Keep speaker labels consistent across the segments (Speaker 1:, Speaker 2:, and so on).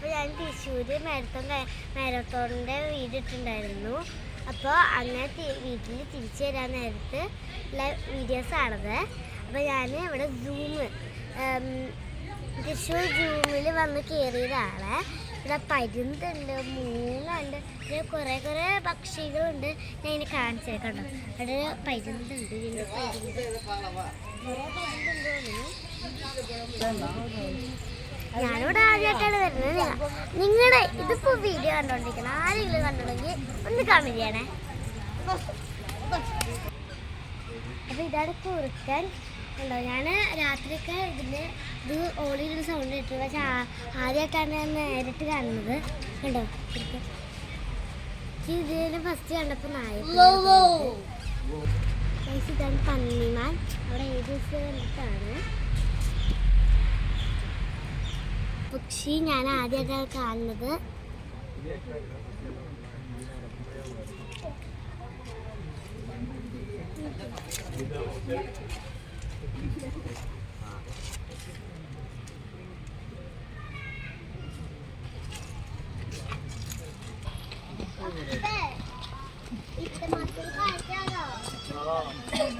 Speaker 1: അപ്പോൾ ഞാൻ തൃശ്ശൂർ മാരത്തോൺ മാരത്തോണിന്റെ വീടിട്ടുണ്ടായിരുന്നു. അപ്പോൾ അങ്ങനെ വീട്ടിൽ തിരിച്ചു വരാൻ നേരത്ത് ഉള്ള വീഡിയോസാണത് അപ്പോൾ ഞാൻ ഇവിടെ സൂം തൃശ്ശൂർ സൂമിൽ വന്ന് കയറിയതാണ് ഇവിടെ പരുന്തുണ്ട് മൂന്നുണ്ട് പിന്നെ കുറേ കുറേ പക്ഷികളുണ്ട്. ഞാൻ ഇതിനെ കാണിച്ചേക്കണ്ടോ അവിടെ പരുന്തുണ്ട് പിന്നെ പരുന്തുണ്ടോ. ആദ്യമായിട്ടാണ് വരുന്നത് നിങ്ങളുടെ ഇതിപ്പോ വീഡിയോ കണ്ടോണ്ടിരിക്കണം ആരെങ്കിലും കണ്ടുണ്ടെങ്കിൽ ഒന്ന് കമന്റ് ചെയ്യണേ. അപ്പൊ ഇതാണ് കുറുക്കൻ. ഉണ്ടോ ഞാൻ രാത്രിയൊക്കെ ഇതിന്റെ ഇത് ഓടിയൊരു സൗണ്ട് ഇട്ടു പക്ഷെ ആദ്യമായിട്ടാണ് ഞാൻ നേരിട്ട് കാണുന്നത്. കണ്ടോ ഇതിന് ഫസ്റ്റ് കണ്ടപ്പോ നായ ഇതാണ് പന്നിമാൻ. അവിടെ ഏത് കണ്ടിട്ടാണ് പക്ഷി ഞാൻ ആദ്യമായിട്ടാണ് കാണുന്നത്. ഇത്ര ഹിപ്പോപ്പൊട്ടാമസ് ഗൈസ്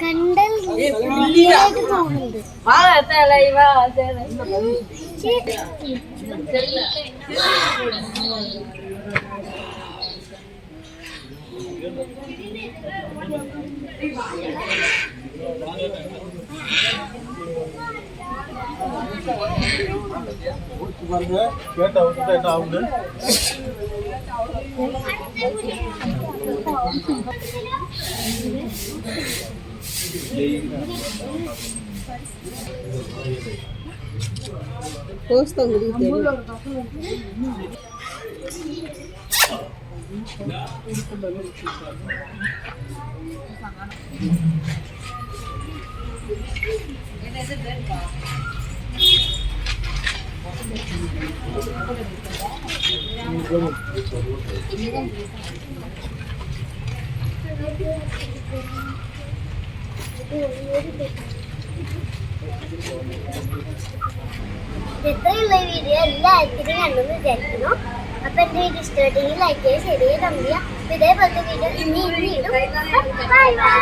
Speaker 1: കണ്ടാൽ റിയൽ ആയിട്ട് തോന്നുന്നുണ്ട്
Speaker 2: வந்து கேட்ட விட்டுட்டு என்ன ஆகுது
Speaker 1: ഇത്രയുള്ള വീഡിയോ എല്ലാവർക്കും കണ്ടെന്ന് വിചാരിക്കുന്നു. അപ്പൊ എന്റെ വീഡിയോ ഇഷ്ടപ്പെട്ടെങ്കിൽ ലൈക്ക് ചെയ്യുക കമന്റ് ചെയ്യുക ഇതേപോലത്തെ വീഡിയോ ഇനി ഇനി ബൈ ബൈ